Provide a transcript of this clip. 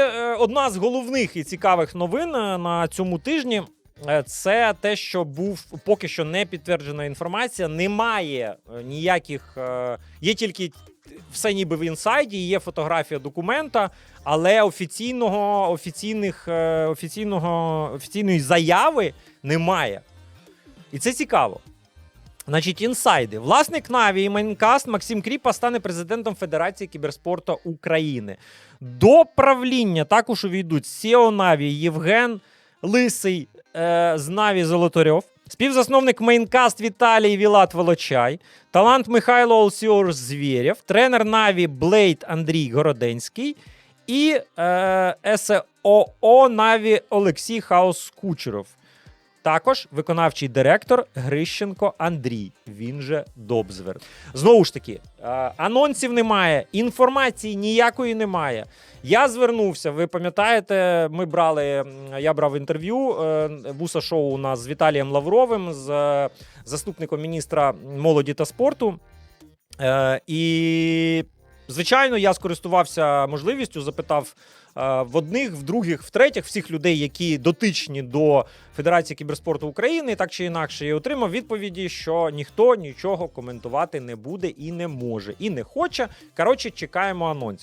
е, одна з головних і цікавих новин е, на цьому тижні. е, Це те, що був поки що не підтверджена інформація. Немає ніяких, є тільки все ніби в інсайді, є фотографія документа, але офіційного, офіційних, офіційного, офіційної заяви немає. І це цікаво. Значить, інсайди. Власник Наві і Майнкаст Максим Кріпа стане президентом Федерації кіберспорту України. До правління також увійдуть Сіо Наві Євген Лисий е, з Наві Золотарьов, співзасновник Майнкаст Віталій Вілат Волочай, талант Михайло Олсіор Звєрєв, тренер Наві Блейд Андрій Городенський і е, СОО Наві Олексій Хаус Кучеров. Також виконавчий директор Грищенко Андрій, він же Добзвер. Знову ж таки, е, анонсів немає, інформації ніякої немає. Я звернувся. Ви пам'ятаєте, ми брали. Я брав інтерв'ю е, буса шоу у нас з Віталієм Лавровим, з е, заступником міністра молоді та спорту. Е, І, звичайно, я скористувався можливістю, запитав е, в одних, в других, в третіх всіх людей, які дотичні до Федерації кіберспорту України, так чи інакше, і отримав відповіді, що ніхто нічого коментувати не буде і не може, і не хоче. Коротше, чекаємо анонсів.